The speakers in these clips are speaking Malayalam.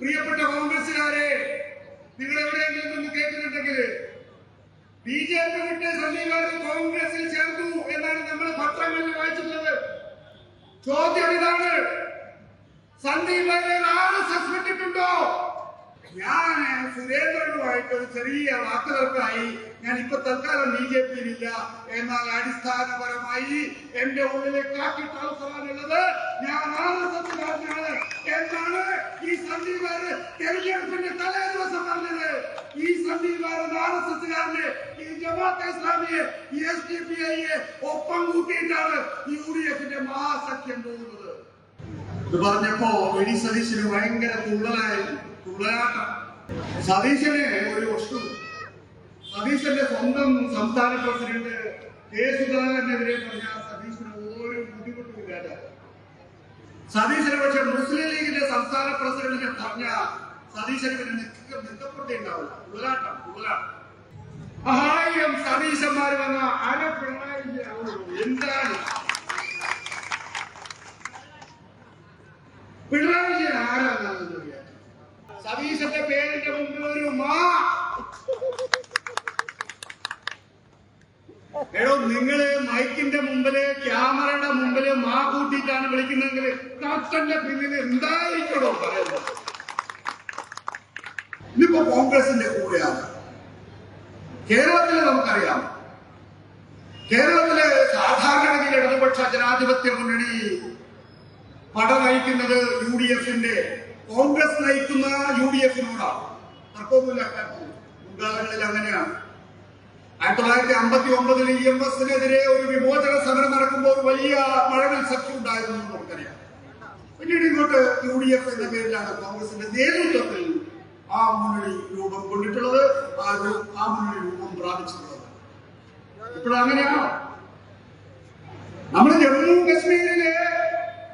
പ്രിയപ്പെട്ട കോൺഗ്രസുകാരെ നിങ്ങൾ എവിടെയെങ്കിലും നിന്ന് കേൾക്കുന്നുണ്ടെങ്കിൽ ബി ജെ പി വിട്ട് സന്ദീപ് കോൺഗ്രസിൽ ചേർന്നു എന്നാണ് നമ്മൾ പത്രങ്ങളിൽ വായിച്ചിട്ടുള്ളത്. ചോദ്യം ഇതാണ്. സന്ദീപ് ആര് എസ് വിട്ടിട്ടുണ്ടോ? ഞാൻ സുരേന്ദ്രനുമായിട്ട് ഒരു ചെറിയ വാക്കുകൾക്കായി ഞാൻ ഇപ്പൊ തൽക്കാലം ബി ജെ പിയിലില്ല. എന്നാൽ അടിസ്ഥാനപരമായി എന്റെ ഉള്ളിലെ കാക്കിട്ട അവസരമാണുള്ളത് ഞാൻ എസ്സുകാരനാണ് എന്നാണ് ഈ സന്ദീപാര് തെരഞ്ഞെടുപ്പിന്റെ തലേ ദിവസം പറഞ്ഞത്? ഈ സന്ദീപാരൻ ആർ എസ് ഈ ജമാഅത്തെ ഇസ്ലാമിയെ എസ് ഡി പി ഐയെ ഒപ്പം കൂട്ടിയിട്ടാണ് യു ഡി എഫിന്റെ മഹാസഖ്യം പോകുന്നത്. ഇത് പറഞ്ഞപ്പോ വെടി സതീശന് ഭയങ്കര തുള്ളലായി. തുള്ളലാട്ടം സതീശനെ ഒരു വസ്തു. സതീശന്റെ സ്വന്തം സംസ്ഥാന പ്രസിഡന്റ് കെ സുധാകരനെതിരെ പറഞ്ഞ സതീശന് ഒരു ബുദ്ധിമുട്ടുമില്ല സതീശനെ പക്ഷെ മുസ്ലിം ലീഗിന്റെ സംസ്ഥാന പ്രസിഡന്റിനെ പറഞ്ഞ സതീശന് പിന്നെ നിൽക്ക നിൽക്കപ്പെട്ടേ ഉണ്ടാവില്ല തുള്ളലാട്ടം തുള്ളലാട്ടം ആയിരം സതീശന്മാർ വന്ന അര പിണറായി എന്താണ്? പിണറായി വിജയൻ ആരാണെന്ന് വിചാരിച്ചു സതീശന്റെ പേരിന്റെ മുമ്പിൽ ഒരു മാ. എടോ നിങ്ങൾ മൈക്കിന്റെ മുമ്പിൽ ക്യാമറയുടെ മുമ്പിൽ മാ കൂട്ടിയിട്ടാണ് വിളിക്കുന്നതെങ്കിൽ കത്തന്റെ പിന്നിൽ എന്തായിരിക്കണോ പറയുന്നത്? ഇന്നിപ്പോ കോൺഗ്രസിന്റെ കൂടെയാണ്. കേരളത്തിൽ നമുക്കറിയാം. കേരളത്തിലെ സാധാരണഗതിയിൽ ഇടതുപക്ഷ ജനാധിപത്യ മുന്നണി പട നയിക്കുന്നത് യു ഡി എഫിന്റെ കോൺഗ്രസ് നയിക്കുന്ന യു ഡി എഫിനോടാണ് തർക്കമൊന്നുമില്ല അങ്ങനെയാണ്. ആയിരത്തി തൊള്ളായിരത്തി അമ്പത്തി ഒമ്പതിൽ ഇ എം എസിനെതിരെ ഒരു വിമോചന സമരം നടക്കുമ്പോൾ വലിയ മഴവിൽ ശക്തി ഉണ്ടായിരുന്നു നമുക്കറിയാം. പിന്നീട് ഇങ്ങോട്ട് യു ഡി എഫ് എന്ന പേരിലാണ് കോൺഗ്രസിന്റെ നേതൃത്വത്തിൽ ആ മുന്നണി രൂപം കൊണ്ടിട്ടുള്ളത് ആ മുന്നണി രൂപം പ്രാപിച്ചിട്ടുള്ളത്. ഇപ്പോഴങ്ങനെയാണോ നമ്മുടെ ജമ്മു കശ്മീരിലെ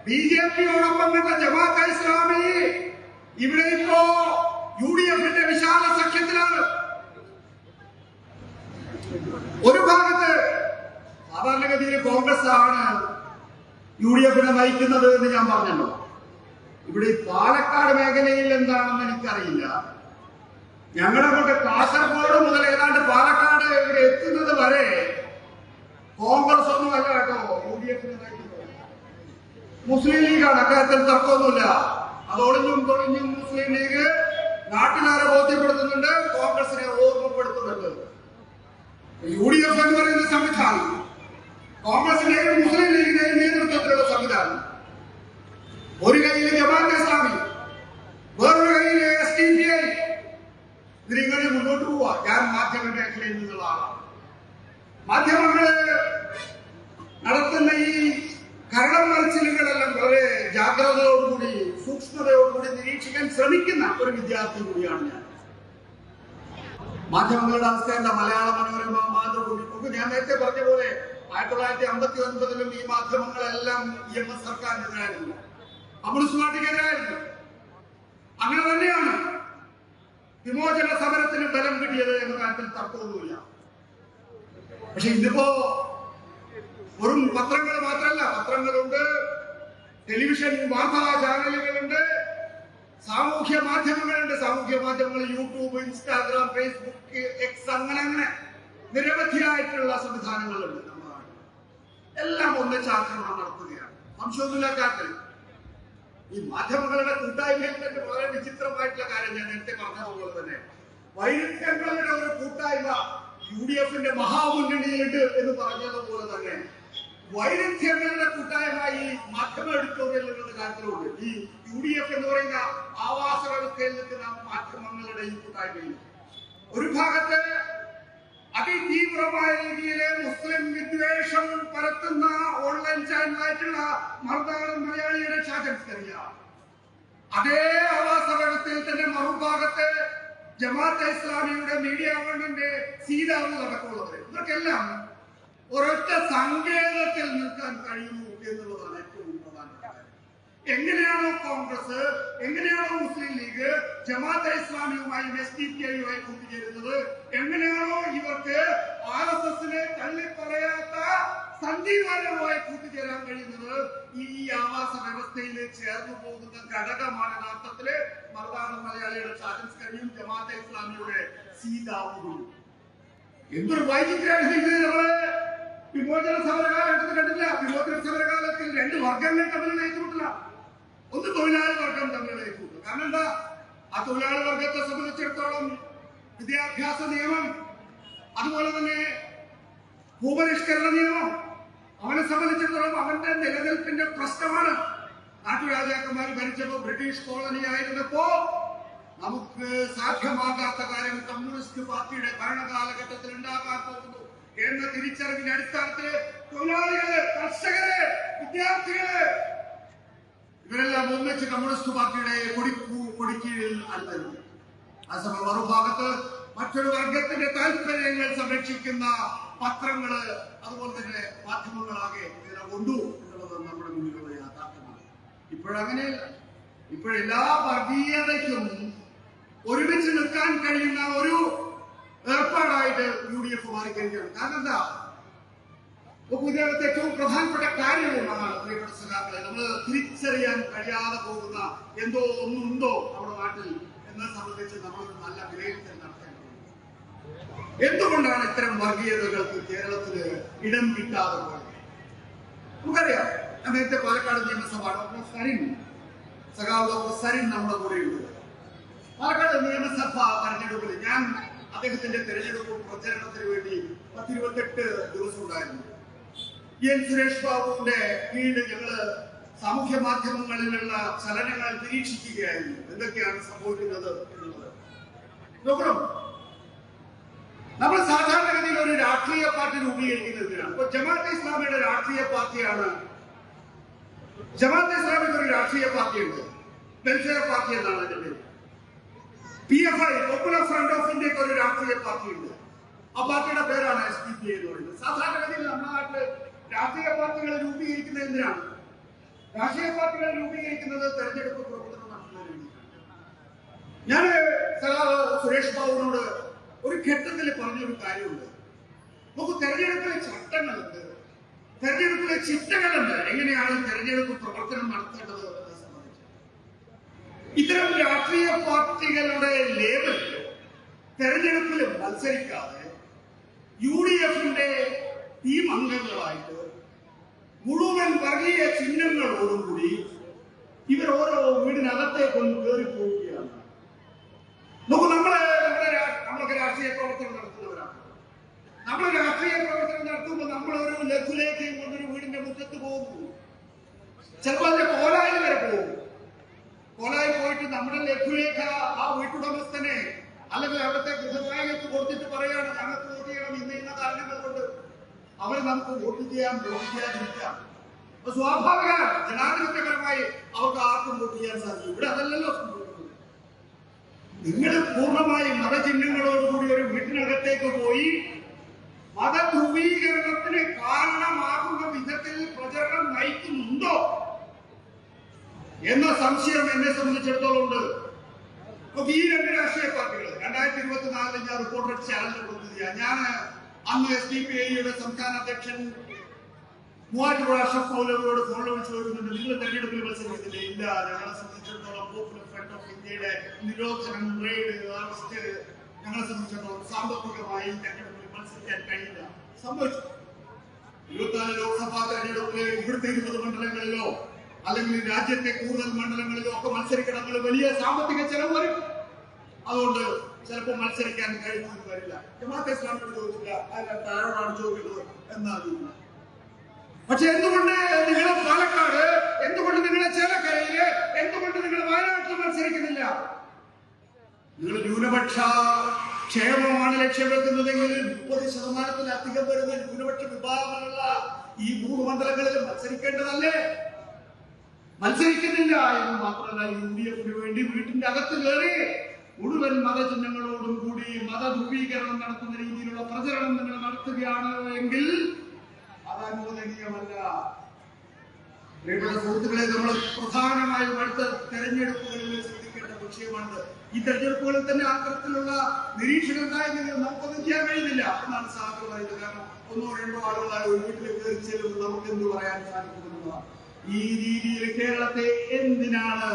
ബി ജെ പിയോടൊപ്പം നിന്ന ജമാഅത്തെ ഇസ്ലാമി ഇവിടെ ഇപ്പോ യു ഡി എഫിന്റെ വിശാല സഖ്യത്തിലാണ്. ഒരു ഭാഗത്ത് സാധാരണഗതിയിൽ കോൺഗ്രസ് ആണ് യു ഡി എഫിനെ നയിക്കുന്നത് എന്ന് ഞാൻ പറഞ്ഞല്ലോ. ഇവിടെ പാലക്കാട് മേഖലയിൽ എന്താണെന്ന് എനിക്കറിയില്ല. ഞങ്ങളുടെ കൊണ്ട് കാസർഗോഡ് മുതൽ ഏതാണ്ട് പാലക്കാട് ഇവിടെ എത്തുന്നത് വരെ കോൺഗ്രസ് ഒന്നും അല്ല കേട്ടോ യു ഡി എഫിനെ നയിക്കുന്നത്. മുസ്ലിം ലീഗാണ് അക്കാര്യത്തിൽ തർക്കമൊന്നുമില്ല. അത് ഒളിഞ്ഞും തൊളിഞ്ഞും മുസ്ലിം ലീഗ് നാട്ടുകാരെ ബോധ്യപ്പെടുത്തുന്നുണ്ട് കോൺഗ്രസിനെ ഓർമ്മപ്പെടുത്തുന്നുണ്ട്. യു ഡി എഫ് എന്ന് പറയുന്ന സംവിധാനം കോൺഗ്രസിന്റെയും മുസ്ലിം ലീഗിന്റെയും നേതൃത്വത്തിലുള്ള സംവിധാനം. ഒരു കയ്യിൽ ജമാഅത്തെ ഇസ്ലാമി വേറൊരു കയ്യിൽ എസ് ഡി പി ഐ ഇതിലിങ്ങനെ മുന്നോട്ട് പോവാ. ഞാൻ മാധ്യമ മേഖലയിൽ നിന്നുള്ള ആളാണ്. മാധ്യമങ്ങൾ നടത്തുന്ന ഈ കരളം മറിച്ചിലുകളെല്ലാം വളരെ ജാഗ്രതയോടുകൂടി സൂക്ഷ്മതയോടുകൂടി ശ്രമിക്കുന്ന ഒരു വിദ്യാർത്ഥി കൂടിയാണ് ഞാൻ. മാധ്യമങ്ങളുടെ അവസ്ഥ എന്താ? മലയാള മനോരമ മാതൃഭൂമി നോക്കൂ ഞാൻ നേരത്തെ പറഞ്ഞ പോലെ ആയിരത്തി തൊള്ളായിരത്തി അമ്പത്തി ഒൻപതിലും ഈ മാധ്യമങ്ങളെല്ലാം എം എസ് സർക്കാരിനെതിരായിരുന്നു. കമ്മ്യൂണിസ്റ്റ് പാർട്ടിക്കെതിരായിരുന്നു. അങ്ങനെ തന്നെയാണ് വിമോചന സമരത്തിന് ബലം കിട്ടിയത് എന്ന കാര്യത്തിൽ തർക്കമൊന്നുമില്ല. പക്ഷെ ഇന്നിപ്പോ വെറും പത്രങ്ങൾ മാത്രമല്ല പത്രങ്ങളുണ്ട്. ടെലിവിഷൻ വാർത്താ ചാനലുകളുണ്ട് സാമൂഹ്യ മാധ്യമങ്ങളുണ്ട് സാമൂഹ്യ മാധ്യമങ്ങൾ യൂട്യൂബ് ഇൻസ്റ്റാഗ്രാം ഫേസ്ബുക്ക് എക്സ് അങ്ങനെ അങ്ങനെ നിരവധിയായിട്ടുള്ള സംവിധാനങ്ങളുണ്ട് നമ്മുടെ. എല്ലാം ഒന്നിച്ച് ആക്രമണം നടത്തുകയാണ് സംശയമൊന്നുമില്ല ഈ മാധ്യമങ്ങളുടെ കൂട്ടായ്മയിൽ തന്നെ വളരെ വിചിത്രമായിട്ടുള്ള കാര്യം ഞാൻ നേരത്തെ പറഞ്ഞതുപോലെ തന്നെ വൈരുദ്ധ്യങ്ങളുടെ ഒരു കൂട്ടായ്മ യു ഡി എഫിന്റെ മഹാമുന്നണിയുണ്ട് എന്ന് പറഞ്ഞതുപോലെ തന്നെ വൈരുദ്ധ്യങ്ങളുടെ കൂട്ടായ്മ ഈ മാധ്യമ എന്ന കാര്യത്തിലുണ്ട്. ഈ യു ഡി എഫ് എന്ന് പറയുന്ന ആവാസ വ്യവസ്ഥയിൽ നിൽക്കുന്ന മാധ്യമങ്ങളുടെ ഈ കൂട്ടായ്മയിൽ. ഒരു ഭാഗത്ത് അതിതീവ്രമായ രീതിയിൽ മുസ്ലിം വിദ്വേഷം പരത്തുന്ന ഓൺലൈൻ ചാനലായിട്ടുള്ള മറുനാടൻ മലയാളിയുടെ ഷാജൻസ്കറിയ അതേ ആവാസ വ്യവസ്ഥയിൽ തന്നെ മറുഭാഗത്ത് ജമാഅത്തെ ഇസ്ലാമിയുടെ മീഡിയ ഗവൺമെന്റ് സീതാവ് നടക്കുള്ളത് ഇവർക്കെല്ലാം ഒരൊറ്റ സങ്കേതത്തിൽ നിൽക്കാൻ കഴിയുന്നു എന്നുള്ളതാണ് ഏറ്റവും പ്രധാനപ്പെട്ട. എങ്ങനെയാണോ കോൺഗ്രസ് എങ്ങനെയാണോ മുസ്ലിം ലീഗ് ജമാഅത്തെ ഇസ്ലാമിയുമായും എസ് ഡി പി ഐയുമായി കൂട്ടിച്ചേരുന്നത്? എങ്ങനെയാണോ ഇവർക്ക് ആർ എസ് എസിനെ തള്ളിപ്പറയാത്ത സന്ദീപാനുമായി കൂട്ടിച്ചേരാൻ കഴിയുന്നത്? ഈ ആവാസ വ്യവസ്ഥയിൽ ചേർന്നു പോകുന്ന ഘടകമാണ് യഥാർത്ഥത്തിൽ മറുതാണ് മലയാളിയുടെ ചാലൻസ് കഴിയും ജമാഅത്തെ ഇസ്ലാമിയുടെ സീതാവും എന്തൊരു വൈചിത്രാണ് വിമോചന സമരകാലഘട്ടത്തിൽ കണ്ടില്ല വിമോചന സമരകാലത്തിൽ രണ്ട് വർഗങ്ങൾ തമ്മിൽ ഏറ്റുമുട്ടല. ഒന്ന് തൊഴിലാളി വർഗം തമ്മിൽ ഏറ്റുമുട്ടൽ. കാരണം എന്താ? ആ തൊഴിലാളി വർഗത്തെ സംബന്ധിച്ചിടത്തോളം വിദ്യാഭ്യാസ നിയമം അതുപോലെ തന്നെ ഭൂപരിഷ്കരണ നിയമം അവനെ സംബന്ധിച്ചിടത്തോളം അവന്റെ നിലനിൽപ്പിന്റെ പ്രശ്നമാണ്. നാട്ടുരാജാക്കന്മാർ ഭരിച്ചപ്പോ ബ്രിട്ടീഷ് കോളനി ആയിരുന്നപ്പോ നമുക്ക് സാധ്യമാകാത്ത കാര്യം കമ്മ്യൂണിസ്റ്റ് പാർട്ടിയുടെ ഭരണകാലഘട്ടത്തിൽ എന്ന തിരിച്ചറിവിന്റെ അടിസ്ഥാനത്തിൽ തൊഴിലാളികൾ കർഷകര് വിദ്യാർത്ഥികൾ ഇവരെല്ലാം ഒന്നിച്ച് കമ്മ്യൂണിസ്റ്റ് പാർട്ടിയുടെ കൊടി കൊടിക്കീഴിൽ അണിനിരുന്നു ആ സമയം മറുഭാഗത്ത് മറ്റൊരു വർഗത്തിന്റെ താല്പര്യങ്ങൾ സംരക്ഷിക്കുന്ന പത്രങ്ങൾ അതുപോലെ തന്നെ മാധ്യമങ്ങളാകെ ഇതിനെ കൊണ്ടു എന്നുള്ളത് നമ്മുടെ മുന്നിലുള്ള യാഥാർത്ഥ്യമാണ്. ഇപ്പോഴങ്ങനെയല്ല. ഇപ്പോഴെല്ലാ വർഗീയതയ്ക്കും ഒരുമിച്ച് നിൽക്കാൻ കഴിയുന്ന ഒരു ഏർപ്പാടായിട്ട് യു ഡി എഫ് മാറിക്കഴിഞ്ഞാണ് കാരണം എന്താ? ഇപ്പൊ ഏറ്റവും പ്രധാനപ്പെട്ട കാര്യമാണ് പ്രിയപ്പെട്ട സഖാക്കളെ. നമ്മൾ തിരിച്ചറിയാൻ കഴിയാതെ പോകുന്ന എന്തോ ഒന്നുണ്ടോ നമ്മുടെ നാട്ടിൽ എന്നെ സംബന്ധിച്ച് നമ്മൾ നല്ല വിലയിരുത്തൽ നടത്തേണ്ടതുണ്ട് എന്തുകൊണ്ടാണ് ഇത്തരം വർഗീയതകൾക്ക് കേരളത്തിൽ ഇടം കിട്ടാതെ പോയത്? നമുക്കറിയാം നേരത്തെ പാലക്കാട് നിയമസഭ ഡോക്ടർ സരിൻ സഖാവ് ഡോക്ടർ സരിൻ നമ്മുടെ കൂടെയുണ്ട്. പാലക്കാട് നിയമസഭ തെരഞ്ഞെടുപ്പിൽ ഞാൻ അദ്ദേഹത്തിന്റെ തെരഞ്ഞെടുപ്പ് പ്രചരണത്തിന് വേണ്ടി പത്തിരുപത്തെട്ട് ദിവസം ഉണ്ടായിരുന്നു. എൻ സുരേഷ് ബാബുവിന്റെ കീഴിൽ ഞങ്ങൾ സാമൂഹ്യ മാധ്യമങ്ങളിലുള്ള ചലനങ്ങൾ നിരീക്ഷിക്കുകയായിരുന്നു. എന്തൊക്കെയാണ് സംഭവിക്കുന്നത് എന്നുള്ളത്. നമ്മൾ സാധാരണഗതിയിൽ ഒരു രാഷ്ട്രീയ പാർട്ടി രൂപീകരിക്കുന്നതിനാണ്. ഇപ്പൊ ജമാഅത്തെ ഇസ്ലാമിയുടെ രാഷ്ട്രീയ പാർട്ടിയാണ് ജമാഅത്തെ ഇസ്ലാമിക്ക് ഒരു രാഷ്ട്രീയ പാർട്ടിയുണ്ട്. വെൽഫെയർ പാർട്ടി എന്നാണ് അതിന്റെ പേര്. P F I Popular Front of ഇന്ത്യയ്ക്ക് ഒരു രാഷ്ട്രീയ പാർട്ടിയുണ്ട്. ആ പാർട്ടിയുടെ പേരാണ് എസ് പി പി എന്ന് പറയുന്നത്. സാധാരണഗതിയിൽ നമ്മുടെ നാട്ടിൽ രാഷ്ട്രീയ പാർട്ടികൾ രൂപീകരിക്കുന്നത് എന്തിനാണ്? രാഷ്ട്രീയ പാർട്ടികൾ രൂപീകരിക്കുന്നത് തെരഞ്ഞെടുപ്പ് പ്രവർത്തനം നടത്തുന്നതിന് വേണ്ടിയിട്ടാണ് ഞാൻ സുരേഷ് ബാബുവിനോട് ഒരു ഘട്ടത്തിൽ പറഞ്ഞൊരു കാര്യമുണ്ട്. നമുക്ക് തെരഞ്ഞെടുപ്പിലെ ചട്ടങ്ങളുണ്ട്. തെരഞ്ഞെടുപ്പിലെ ചിട്ടകളുണ്ട്. എങ്ങനെയാണ് തെരഞ്ഞെടുപ്പ് പ്രവർത്തനം നടത്തേണ്ടത് ഇത്തരം രാഷ്ട്രീയ പാർട്ടികളുടെ ലേബൽ തെരഞ്ഞെടുപ്പിൽ മത്സരിക്കാതെ യു ഡി എഫിന്റെ ടീം അംഗങ്ങളായിട്ട് മുഴുവൻ വർഗീയ ചിഹ്നങ്ങളോടുകൂടി ഇവർ ഓരോ കൊണ്ട് കയറി പോവുകയാണ് നോക്കൂ നമ്മൾ നമ്മുടെ നമ്മളൊക്കെ രാഷ്ട്രീയ പ്രവർത്തനം നടത്തുന്നവരാണ്. നമ്മൾ രാഷ്ട്രീയ പ്രവർത്തനം നടത്തുമ്പോൾ നമ്മൾ ഒരു ലഘുലേഖയും കൊണ്ടൊരു വീടിന്റെ മുറ്റത്ത് പോകുന്നു. ചിലപ്പോൾ അതിന്റെ കോലായി വരെ പോകും കോലായി പോയിട്ട് നമ്മുടെ ലഘുലേഖ ആ വീട്ടുടമസ്ഥനെ അല്ലെങ്കിൽ അവിടുത്തെ ഗൃഹനായകർക്ക് കൊടുത്തിട്ട് പറയാണ് ഞങ്ങൾക്ക് വോട്ട് ചെയ്യണം ഇന്ന ഇന്ന കാരണങ്ങൾ കൊണ്ട് അവർ നമുക്ക് വോട്ട് ചെയ്യാൻ വോട്ട് ചെയ്യാതിരിക്കാം. അപ്പൊ സ്വാഭാവിക ജനാധിപത്യപരമായി അവർക്ക് ആർക്കും വോട്ട് ചെയ്യാൻ സാധിക്കും ഇവിടെ അതല്ലല്ലോ നിങ്ങൾ പൂർണമായി മതചിഹ്നങ്ങളോടുകൂടി ഒരു വീട്ടിനകത്തേക്ക് പോയി മതധ്രുവീകരണത്തിന് എന്ന സംശയം എന്നെ സംബന്ധിച്ചിടത്തോളം ഉണ്ട്. അപ്പൊ ഈ രണ്ട് രാഷ്ട്രീയ പാർട്ടികൾ രണ്ടായിരത്തി ഇരുപത്തിനാലിൽ ഞാൻ റിപ്പോർട്ടർ ചാനലിൽ കൊടുത്തത് ഞാൻ അന്ന് എസ് ഡി പി ഐയുടെ സംസ്ഥാന അധ്യക്ഷൻ മൂവാറ്റുപുഴ അഷഫ് മൗലവിയോട് ഫോണിൽ വിളിച്ച് ചോദിക്കുന്നുണ്ട് നിങ്ങൾ തെരഞ്ഞെടുപ്പിൽ മത്സരിക്കുന്നില്ല ഇല്ല ഞങ്ങളെ സംബന്ധിച്ചിടത്തോളം പോപ്പുലർ ഫ്രണ്ട് ഓഫ് ഇന്ത്യയുടെ നിരോധനം റെയ്ഡ് അറസ്റ്റ് ഞങ്ങളെ സംബന്ധിച്ചിടത്തോളം സാമ്പത്തികമായി തെരഞ്ഞെടുപ്പിൽ മത്സരിക്കാൻ കഴിയില്ല. സംഭവിച്ചു ഇരുപത്തിനാല് ലോക്സഭാ തെരഞ്ഞെടുപ്പിലെ ഇവിടുത്തെ ഇരുപത് മണ്ഡലങ്ങളിലോ അല്ലെങ്കിൽ രാജ്യത്തെ കൂടുതൽ മണ്ഡലങ്ങളിലും ഒക്കെ മത്സരിക്കണമെങ്കിൽ വലിയ സാമ്പത്തിക ചെലവ് വരും. അതുകൊണ്ട് ചിലപ്പോൾ മത്സരിക്കാൻ കഴിഞ്ഞു വരില്ല. ജമാഅത്തെ ഇസ്ലാമിയോട് ചോദിച്ചില്ല അതിനകത്ത് ആരോടാണ് ചോദിക്കുന്നത്? എന്നാണ് പക്ഷെ എന്തുകൊണ്ട് നിങ്ങളെ പാലക്കാട് എന്തുകൊണ്ട് നിങ്ങളെ ചേലക്കരയിൽ എന്തുകൊണ്ട് നിങ്ങൾ വയനാട്ടിൽ മത്സരിക്കുന്നില്ല? നിങ്ങൾ ന്യൂനപക്ഷ ക്ഷേമമാണ് ലക്ഷ്യം വെക്കുന്നതെങ്കിൽ മുപ്പത് ശതമാനത്തിലധികം വരുന്ന ന്യൂനപക്ഷ വിഭാഗങ്ങളുള്ള ഈ മൂന്ന് മണ്ഡലങ്ങളിൽ മത്സരിക്കേണ്ടതല്ലേ? മത്സരിക്കുന്നില്ല എന്ന് മാത്രമല്ല യു ഡി എഫിന് വേണ്ടി വീട്ടിന്റെ അകത്ത് കയറി മുഴുവൻ മതചിഹ്നങ്ങളോടും കൂടി മതധ്രുവീകരണം നടത്തുന്ന രീതിയിലുള്ള പ്രചരണം നിങ്ങൾ നടത്തുകയാണ് എങ്കിൽ അത് അനുവദനീയമല്ല. സുഹൃത്തുക്കളെ നമ്മൾ പ്രധാനമായും അടുത്ത തെരഞ്ഞെടുപ്പുകളിൽ ശ്രദ്ധിക്കേണ്ട വിഷയമാണ് ഈ തെരഞ്ഞെടുപ്പുകളിൽ തന്നെ അത്തരത്തിലുള്ള നിരീക്ഷണം ഉണ്ടായിരുന്നെങ്കിൽ നമുക്കൊന്നും ചെയ്യാൻ കഴിയുന്നില്ല എന്നാണ് സാധ്യത പറയുന്നത് കാരണം ഒന്നോ രണ്ടോ ആളുകളായി ഒരു വീട്ടിൽ കയറി ചെല്ലുമ്പോൾ നമുക്ക് എന്ത് പറയാൻ സാധിക്കുമെന്നുള്ളതാണ് ഈ രീതിയിൽ കേരളത്തെ എന്തിനാണ്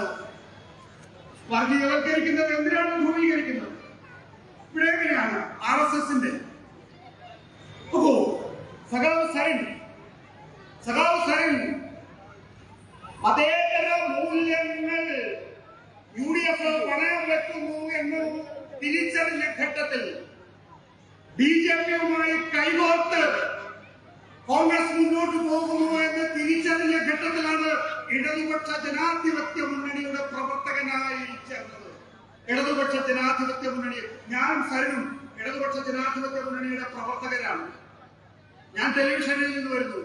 വർഗീയവൽക്കരിക്കുന്നത്? എന്തിനാണ് ധ്രുവീകരിക്കുന്നത്? ഇവിടെ എങ്ങനെയാണ് ആർ എസ് എസിന്റെ? അപ്പോ സഖാവ് മൂല്യങ്ങൾ യു ഡി എഫ് പണയം വെക്കുന്നു എന്ന് തിരിച്ചറിഞ്ഞ ഘട്ടത്തിൽ ബി ജെ പിയുമായി കൈകോർത്ത് കോൺഗ്രസ് മുന്നോട്ട് പോകുന്നു എന്ന് തിരിച്ചറിഞ്ഞ ഘട്ടത്തിലാണ് ഇടതുപക്ഷ ജനാധിപത്യ മുന്നണിയുടെ പ്രവർത്തകനായി ചേർന്നത്. ഇടതുപക്ഷ ജനാധിപത്യ മുന്നണി ഞാൻ സരനും ഇടതുപക്ഷ ജനാധിപത്യ മുന്നണിയുടെ പ്രവർത്തകരാണ്. ഞാൻ ടെലിവിഷനിൽ നിന്ന് വരുന്നു.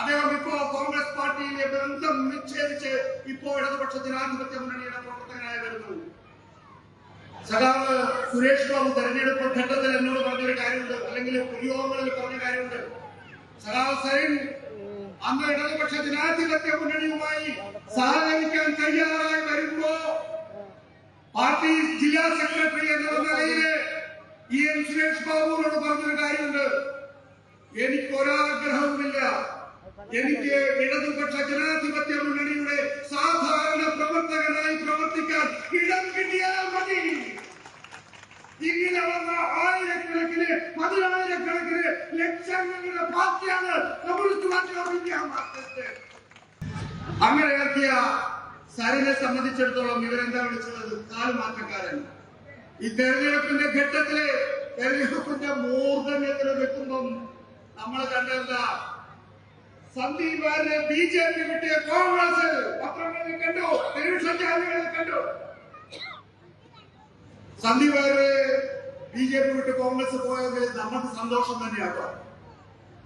അദ്ദേഹം ഇപ്പോ കോൺഗ്രസ് പാർട്ടിയിലെ ബന്ധം വിച്ഛേദിച്ച് ഇപ്പോ ഇടതുപക്ഷ ജനാധിപത്യ മുന്നണിയുടെ പ്രവർത്തകനായി വരുന്നു. സഖാവ് സുരേഷ് ബാബു തെരഞ്ഞെടുപ്പ് ഘട്ടത്തിൽ എന്നോട് പറഞ്ഞൊരു കാര്യമുണ്ട് അല്ലെങ്കിൽ പൊതുയോഗങ്ങളിൽ പറഞ്ഞ കാര്യമുണ്ട്. സൈൻ അന്ന് ഇടതുപക്ഷ ജനാധിപത്യ മുന്നണിയുമായി സഹകരിക്കാൻ തയ്യാറായി വരുമ്പോ പാർട്ടി ജില്ലാ സെക്രട്ടറി എന്ന നിലയിൽ ഇ എൻ സുരേഷ് ബാബുവിനോട് പറഞ്ഞൊരു കാര്യമുണ്ട്. എനിക്ക് ഒരാഗ്രഹവുമില്ല എനിക്ക് ഇടതുപക്ഷ ജനാധിപത്യ മുന്നണിയുടെ സാധാരണ ഇങ്ങനെ വന്ന ആയിരക്കണക്കിന് പതിനായിരക്കണക്കിന് ലക്ഷങ്ങളുടെ പാർട്ടിയാണ് കമ്മ്യൂണിസ്റ്റ് പാർട്ടി ഓഫ് ഇന്ത്യ അങ്ങനെ ഇറക്കിയ സരിനെ സംബന്ധിച്ചിടത്തോളം ഇവരെന്താ വിളിച്ചത്? കാൽമാറ്റക്കാരൻ ഈ തെരഞ്ഞെടുപ്പിന്റെ ഘട്ടത്തിൽ തെരഞ്ഞെടുപ്പിന്റെ മൂർധന്യത്തിൽ വെക്കുമ്പം നമ്മൾ കണ്ടെന്താ സന്ദീപ് ബി ജെ പി വിട്ടിയ കോൺഗ്രസ് പത്രങ്ങളിൽ കണ്ടു ടെലിവിഷൻ ചാനലുകളിൽ കണ്ടു. സന്ദീപ് വേറെ ബി ജെ പി വിട്ട് കോൺഗ്രസ് പോയെങ്കിൽ നമുക്ക് സന്തോഷം തന്നെയാട്ടോ.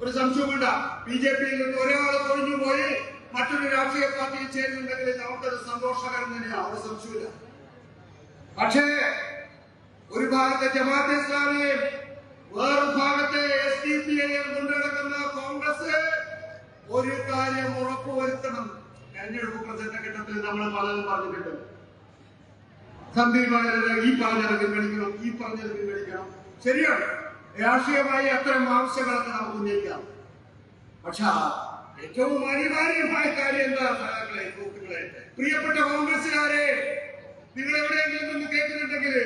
ഒരു സംശയം വേണ്ട. ബി ജെ പിയിൽ നിന്ന് ഒരാൾ തൊഴിഞ്ഞു പോയി മറ്റൊരു രാഷ്ട്രീയ പാർട്ടിയിൽ ചേരുന്നുണ്ടെങ്കിൽ നമുക്കത് സന്തോഷകരം തന്നെയാണ് ഒരു സംശയമില്ല പക്ഷേ ഒരു ഭാഗത്തെ ജമാഅത്തെ ഇസ്ലാമിയെയും വേറൊരു ഭാഗത്തെ എസ് ഡി പി ഐയും കൊണ്ടുനടക്കുന്ന കോൺഗ്രസ് ഒരു കാര്യം ഉറപ്പുവരുത്തണം. തെരഞ്ഞെടുപ്പ് പ്രചരണ ഘട്ടത്തിൽ നമ്മൾ പലതും പറഞ്ഞിട്ടുണ്ട്. വാര്യരെ ഈ പറഞ്ഞത് പിൻവലിക്കണം ഈ പറഞ്ഞത് പിൻവലിക്കണം ശരിയാണ്. രാഷ്ട്രീയമായി അത്തരം ആവശ്യങ്ങളൊക്കെ നമുക്ക് ഉന്നയിക്കാം. പക്ഷെ ഏറ്റവും അനിവാര്യമായ കാര്യം എന്താ സഹാക്കളെ സുഹൃത്തുക്കളെ? പ്രിയപ്പെട്ട കോൺഗ്രസുകാരെ നിങ്ങൾ എവിടെയെങ്കിലും നിന്ന് കേൾക്കുന്നുണ്ടെങ്കിൽ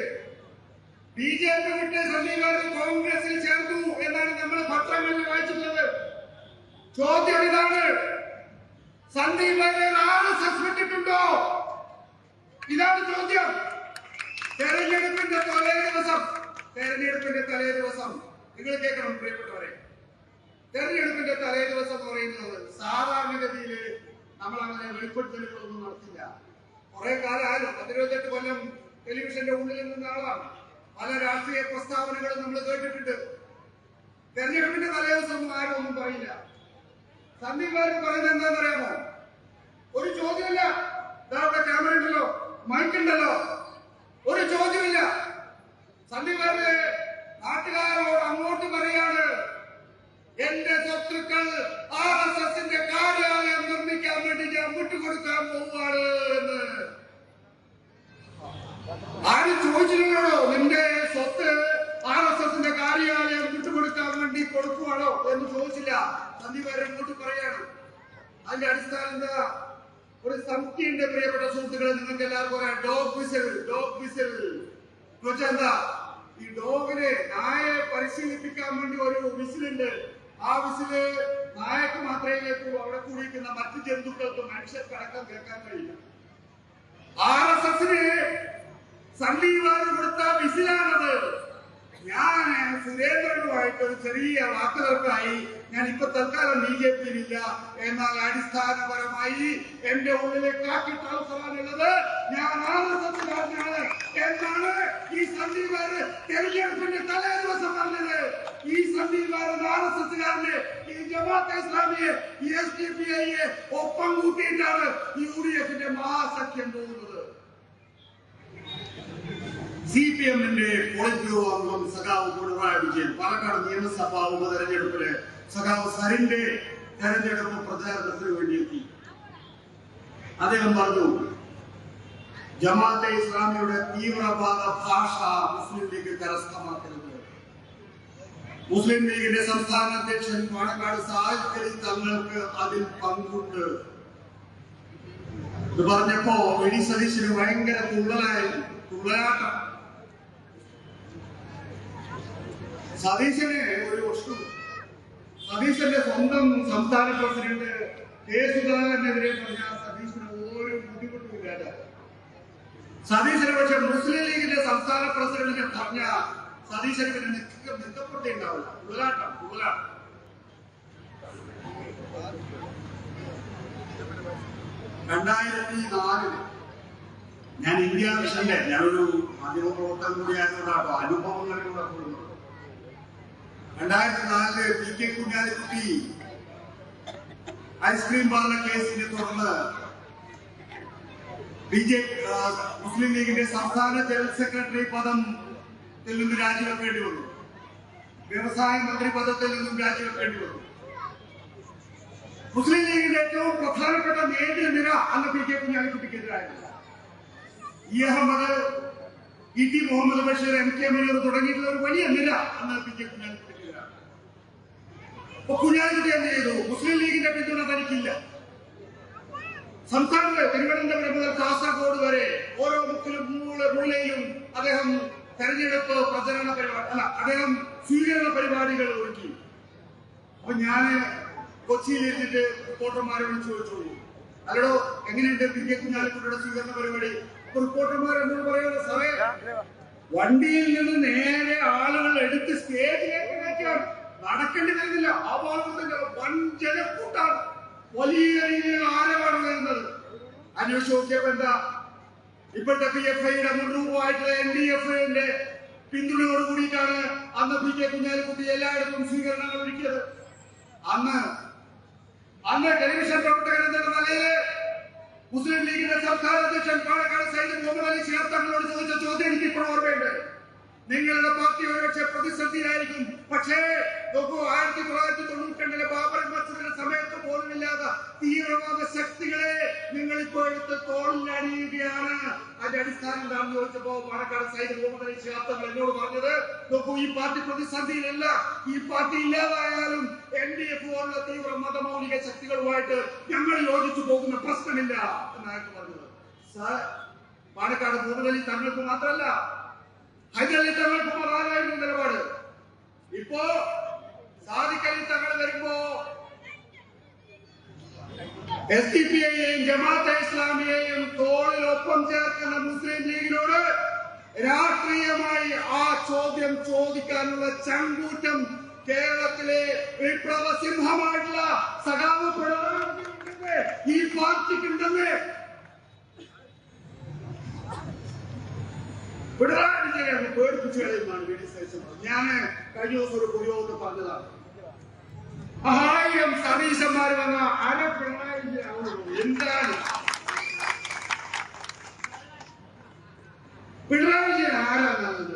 ബി ജെ പി വിട്ട് സമീപം കോൺഗ്രസിൽ ചേർത്തു എന്നാണ് നമ്മൾ പത്രങ്ങളിൽ വായിച്ചിട്ടുള്ളത്. ചോദ്യം ഇതാണ്. സന്ദീപ് ആര് എസ് ഇതാണ് ചോദ്യം. തെരഞ്ഞെടുപ്പിന്റെ തലേ ദിവസം തെരഞ്ഞെടുപ്പിന്റെ തലേ ദിവസം. നിങ്ങൾ കേൾക്കണം പ്രിയപ്പെട്ടവരെ. തെരഞ്ഞെടുപ്പിന്റെ തലേ ദിവസം എന്ന് പറയുന്നത് സാധാരണഗതിയിൽ നമ്മൾ അങ്ങനെ വെളിപ്പെടുത്തലുകളൊന്നും നടത്തില്ല. കുറെ കാലമായാലും പത്തിരുപത്തെട്ട് കൊല്ലം ടെലിവിഷന്റെ ഉള്ളിൽ നിന്ന ആളാണ്. പല രാഷ്ട്രീയ പ്രസ്താവനകളും നമ്മൾ കേട്ടിട്ടുണ്ട്. തെരഞ്ഞെടുപ്പിന്റെ തലേ ദിവസം ഒന്നും ആരും ഒന്നും പറയില്ല. സന്ദീപ് വാര്യർ പറയുന്നത് എന്താണെന്നറിയാമോ? ഒരു ചോദ്യമില്ല. ഇതാ ക്യാമറ ഉണ്ടല്ലോ മൈക്ക് ഉണ്ടല്ലോ. ഒരു ചോദ്യമില്ല. വാര്യർ നാട്ടുകാരോട് അങ്ങോട്ട് പറയാണ് എന്റെ സ്വത്തുക്കൾ ആർ എസ് എസിന്റെ കാര്യാലയം നിർമ്മിക്കാൻ വേണ്ടി ഞാൻ വിട്ടുകൊടുക്കാൻ പോവുകയാണ് എന്ന്. ആരും ചോദിച്ചില്ലല്ലോ നിന്റെ സ്വത്ത് ആർ എസ് എസിന്റെ കാര്യാലയം വിട്ടുകൊടുക്കാൻ വേണ്ടി കൊടുക്കുവാണോ? എന്ന് ചോദിച്ചില്ല. സന്ദീപ് ഇങ്ങോട്ട് പറയാണ്. അതിന്റെ അടിസ്ഥാനം എന്താ? ഒരു സംഖ്യയുണ്ട് പ്രിയപ്പെട്ട സുഹൃത്തുക്കളെ നിങ്ങൾക്ക് എല്ലാവർക്കും പറയാം ഡോഗ് വിസൽ ഡോഗ് വിസൽ എന്താ? ഈ ഡോഗിനെ നായയെ പരിശീലിപ്പിക്കാൻ വേണ്ടി ഒരു വിസിലുണ്ട് ആ വിസിൽ നായക്ക് മാത്രമേ അവിടെ കൂടിയിരിക്കുന്ന മറ്റ് ജന്തുക്കൾക്ക് മനുഷ്യർക്ക് അടക്കം കേൾക്കാൻ കഴിയില്ല. ആർ എസ് എസിന് സന്ദീപാണ് കൊടുത്ത വിസിലാണത് ഞാൻ സുരേന്ദ്രനുമായിട്ട് ഒരു ചെറിയ വാക്കുകൾക്കായി ഞാൻ ഇപ്പൊ തൽക്കാലം ബി ജെ പിയിലില്ല. എന്നാൽ അടിസ്ഥാനപരമായി എന്റെ ഉള്ളിലെ കാക്കിട്ട അവസരമാണുള്ളത് ഞാൻ എസ്സുകാരനാണ് എന്നാണ് ഈ സന്ദീപാര് തെരഞ്ഞെടുപ്പിന്റെ തലേ ദിവസം പറഞ്ഞത്. ഈ സന്ദീപാരൻ ആർ എസ് എസ്സുകാരന് ഈ ജമാഅത്തെ ഇസ്ലാമിയെ ഈ എസ് ഡി പി ഐയെ ഒപ്പം കൂട്ടിയിട്ടാണ് യു ഡി എഫിന്റെ മഹാസഖ്യം പോകുന്നത്. സി പി എമ്മിന്റെ പോളിറ്റ് ബ്യൂറോ അംഗം സഖാവ് പിണറായി വിജയൻ പാലക്കാട് നിയമസഭാ ഉപതെരഞ്ഞെടുപ്പിൽ സഖാവ് സരിന്റെ തെരഞ്ഞെടുപ്പ് പ്രചാരണത്തിന് വേണ്ടി എത്തി അദ്ദേഹം പറഞ്ഞു ജമാഅത്തെ ഇസ്ലാമിയുടെ തീവ്രവാദ ഭാഷ മുസ്ലിം ലീഗ് കരസ്ഥമാക്കരുത്. മുസ്ലിം ലീഗിന്റെ സംസ്ഥാന അധ്യക്ഷൻ പാണക്കാട് സാഹിബ് തങ്ങൾക്ക് അതിൽ പങ്കുണ്ട്. ഇത് പറഞ്ഞപ്പോ ഡി സതീശന് ഭയങ്കര തുള്ളലായി തുള്ളലാട്ടം. സതീശന് ഒരു വർഷം സതീശന്റെ സ്വന്തം സംസ്ഥാന പ്രസിഡന്റ് കെ സുധാകരനെതിരെ പറഞ്ഞ സതീശന് ഒരു ബുദ്ധിമുട്ടുമില്ല സതീശന് പക്ഷെ മുസ്ലിം ലീഗിന്റെ സംസ്ഥാന പ്രസിഡന്റിനെ പറഞ്ഞ സതീശന് പിന്നെ നിൽക്ക നിൽക്കപ്പെട്ടേ ഉണ്ടാവില്ല തുള്ളലാട്ടം തുള്ളലാട്ടം രണ്ടായിരത്തി നാലിൽ ഞാൻ ഇന്ത്യ മിഷന്റെ ഞാനൊരു മാധ്യമ പ്രവർത്തനം കൂടി ആയതുകൊണ്ടാട്ടോ അനുഭവങ്ങളിലൂടെ രണ്ടായിരത്തി നാലിൽ P K Kunhalikutty ice cream parlour കേസിനെ തുടർന്ന് ബി ജെ മുസ്ലിം ലീഗിന്റെ സംസ്ഥാന ജനറൽ സെക്രട്ടറി പദത്തിൽ നിന്നും രാജിവെക്കേണ്ടി വന്നു. വ്യവസായ മന്ത്രി പദത്തിൽ നിന്നും രാജിവെക്കേണ്ടി വന്നു. മുസ്ലിം ലീഗിന്റെ ഏറ്റവും പ്രധാനപ്പെട്ട നേതൃ നിര അന്ന് P K കുഞ്ഞാലിക്കുട്ടിക്കെതിരായിരുന്നു. E Ahammed E T Muhammad Basheer M K Muneer തുടങ്ങിയിട്ടുള്ള ഒരു വലിയ നിര അന്ന് പി കെ കുഞ്ഞാലിക്കുട്ടിക്കെതിരാണ് അപ്പൊ കുഞ്ഞാലിക്കുട്ടി എന്ത് ചെയ്തു? മുസ്ലിം ലീഗിന്റെ പിന്തുണ തനിക്കില്ല. സംസ്ഥാനത്ത് തിരുവനന്തപുരം മുതൽ കാസർഗോഡ് വരെ ഓരോ മുക്കിലും അദ്ദേഹം തെരഞ്ഞെടുപ്പ് പ്രചരണ പരിപാടി അല്ല അദ്ദേഹം സ്വീകരണ പരിപാടികൾ ഒരുക്കി. അപ്പൊ ഞാൻ കൊച്ചിയിൽ ഇരുന്നിട്ട് റിപ്പോർട്ടർമാരെ വിളിച്ചു ചോദിച്ചു. അല്ലടോ എങ്ങനെയുണ്ട് പി കെ കുഞ്ഞാലിക്കുട്ടിയുടെ സ്വീകരണ പരിപാടി? അപ്പൊ റിപ്പോർട്ടർമാർ എന്നോട് പറയുന്നത് സാറേ വണ്ടിയിൽ നിന്ന് നേരെ ആളുകൾ എടുത്ത് സ്റ്റേജിലേക്ക് കയറ്റാൻ നടക്കേണ്ടി വരുന്നില്ല. ആ ഭാഗത്തിന്റെ വൻ ജനക്കൂട്ടാണ്. വലിയ രീതിയിൽ ആരവാണ് വരുന്നത്. അന്വേഷിച്ച് നോക്കിയപ്പോ എന്താ? ഇപ്പോഴത്തെ പി എഫ് ഐയുടെ മുൻരൂപമായിട്ടുള്ള എൻ ഡി എഫ് ഐന്റെ പിന്തുണയോട് കൂടിയിട്ടാണ് അന്ന് പി കെ കുഞ്ഞാലിക്കുട്ടി എല്ലായിടത്തും സ്വീകരണങ്ങൾ ഒരുക്കിയത്. അന്ന് അന്ന് ടെലിവിഷൻ പ്രവർത്തകൻ എന്ന നിലയിൽ മുസ്ലിം ലീഗിന്റെ സംസ്ഥാന അധ്യക്ഷൻ പാലക്കാട് സൈഡ് മുഹമ്മദ് അലി ചോദിച്ച ചോദ്യം എനിക്ക് ഇപ്പോൾ ഓർമ്മയുണ്ട്. നിങ്ങളുടെ പാർട്ടി ഒരുപക്ഷെ പ്രതിസന്ധിയിലായിരിക്കും. പക്ഷേ നോക്കൂ ആയിരത്തി തൊള്ളായിരത്തി തൊണ്ണൂറ്റി രണ്ടിലെ ബാബർ സമയത്ത് സമയത്ത് പോലുമില്ലാത്ത തീവ്രവാദ ശക്തികളെ നിങ്ങൾ ഇപ്പോ എടുത്ത് തോളിലടിയുകയാണ്. അതിന്റെ അടിസ്ഥാനം എന്താണെന്ന് ചോദിച്ചപ്പോ പാലക്കാട് സൈഡ് മുഹമ്മദ് ശിഹാബ് എന്നോട് പറഞ്ഞത് നോക്കൂ ഈ പാർട്ടി പ്രതിസന്ധിയിലല്ല ഈ പാർട്ടി ഇല്ലാതായാലും എൻ ഡി എഫ് പോലുള്ള തീവ്ര മതമൗലിക ശക്തികളുമായിട്ട് ഞങ്ങൾ യോജിച്ചു പോകുന്ന പ്രശ്നമില്ല എന്നായിരുന്നു പറഞ്ഞത്. സാർ പാലക്കാട് മുഹമ്മദ് അലി തങ്ങൾക്ക് മാത്രമല്ല ഹൈദരലി തങ്ങൾക്ക് നിലപാട്. ഇപ്പോ സാദിഖലി തങ്ങൾ വരുമ്പോ എസ് ഡി പി ഐയെയും ജമാഅത്തെ ഇസ്ലാമിയെയും തോളിലൊപ്പം ചേർക്കുന്ന മുസ്ലിം ലീഗിനോട് രാഷ്ട്രീയമായി ആ ചോദ്യം ചോദിക്കാനുള്ള ചങ്കൂറ്റം കേരളത്തിലെ വിപ്ലവ സിംഹമായിട്ടുള്ള സഖാവ് പിണറായി ഈ പാർട്ടിക്കുണ്ടെന്ന് പിണറായി വിജയനെ പേടിപ്പിച്ചു കളയുന്നതാണ് ഞാൻ കഴിഞ്ഞ ദിവസം ഒരു പൊതുയോഗത്തിൽ പറഞ്ഞതാണ്. ആയിരം സതീശന്മാർ വന്ന